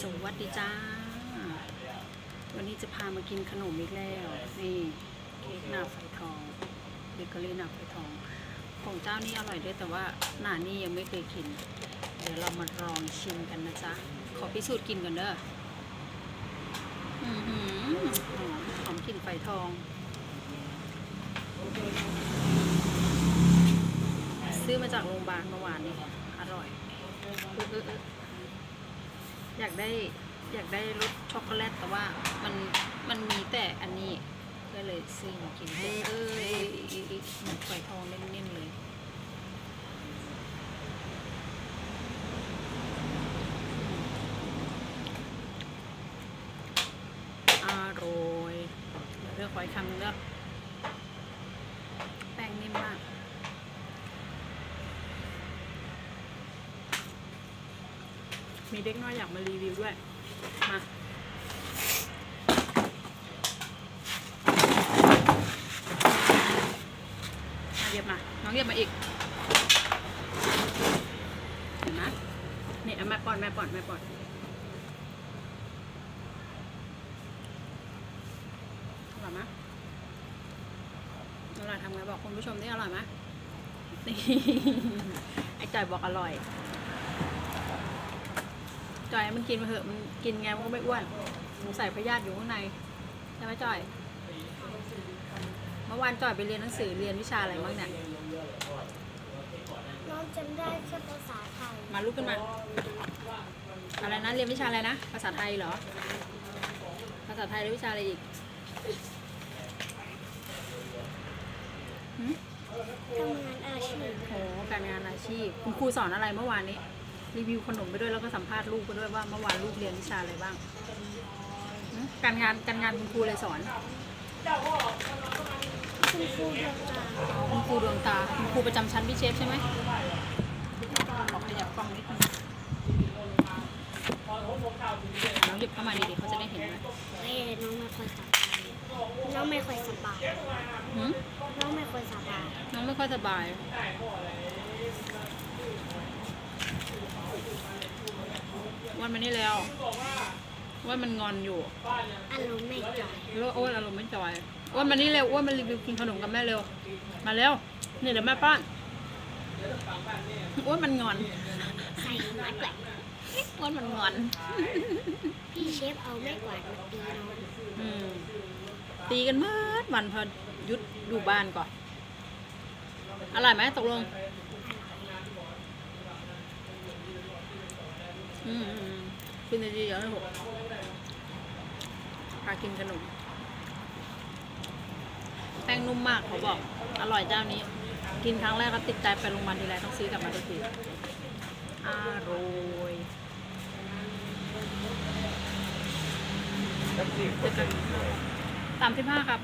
สวัสดีจ้า วันนี้จะพามากินขนมอีกแล้ว นี่เค้กหนาไฟทองเบเกอรี่หนาไฟทอง ของเจ้านี่อร่อยด้วยแต่ว่าหน้านี่ยังไม่เคยกิน เดี๋ยวเรามาลองชิมกันนะจ๊ะ ขอพิสูจน์กินก่อนเด้ออือหือหอมกลิ่นไฟทองซื้อมาจากโรงพยาบาลเมื่อวานนี้อร่อย ออเออเอออยากได้อยากได้รสช็อกโกแลตแต่ว่ามันมันมีแต่อันนี้ก็เลยซื้อมากินเออเออเออเออเออเหมือนไฟทองเน้นๆเลยอร่อยเดี๋ยวเลือกขออีกคำหนึงเลือกแป้งนิ่มมาก มีเด็กน้อยอยากมารีวิวด้วย มา มาเรียบมา น้องเรียบมาอีก เห็นไหมนี่เอาแม่ป้อนแม่ป้อนแม่ป้อนอร่อยไหมอร่อยทำไงบอกคุณผู้ชมได้อร่อยไหมไอ้จ่อยบอกอร่อย จอยมันกินมาเถอะมันกินไงมันก็ไม่อ้วนสงสัยพยาธิอยู่ข้างในใช่ไหมจอย เมื่อวานจอยไปเรียนหนังสือเรียนวิชาอะไรบ้างเนี่ยน้องจำได้แค่ภาษาไทยมาลุกขึ้นมา อะไรนะเรียนวิชาอะไรนะ ภาษาไทยเหรอ ภาษาไทยหรือวิชาอะไรอีกหืมทำงานอาชีพโหการงานอาชีพ คุณครูสอนอะไรเมื่อวานนี้ รีวิวขนมไปด้วยแล้วก็สัมภาษณ์ลูกไปด้วยว่าเมื่อวานลูกเรียนวิชาอะไรบ้างหืมการงานการงานคุณครูเลยสอนคุณครูดวงตาคุณครูดวงตาคุณครูประจำชั้นพี่เชฟใช่ไหมขอขยับกล้องนิดนึงน้องหยิบเข้ามาดีๆเขาจะได้เห็นไหมเอ้ยน้องไม่ค่อยสบายน้องไม่ค่อยสบายหืมน้องไม่ค่อยสบายน้องไม่ค่อยสบาย วันมานี่แล้วว่ามันงอนอยู่อารมณ์ไม่จ่อยแล้วอ้วนอารมณ์ไม่จอยอ้วนมานี่เร็วอ้วนมารีวิวกินขนมกับแม่เร็ว มาเร็วนี่เดี๋ยวแม่ป้อนอ้วนมันงอนใส่ไม้แกว่งอ้วนมันงอน พี่เชฟเอาไม้กวาดมาตีน้องอืมตีกันเมื่อวันพอยุดอยู่บ้านก่อนอร่อยไหมตกลง อืมอืมอืม ขึ้นดีๆเดี๋ยวให้หกพากินขนม แป้งนุ่มมากเขาบอก อร่อยเจ้านี้ กินครั้งแรกก็ติดใจไปโรงพยาบาลทีไรต้องซื้อกลับมาทุกทีอร่อยเจอกันสามสิบห้าครับ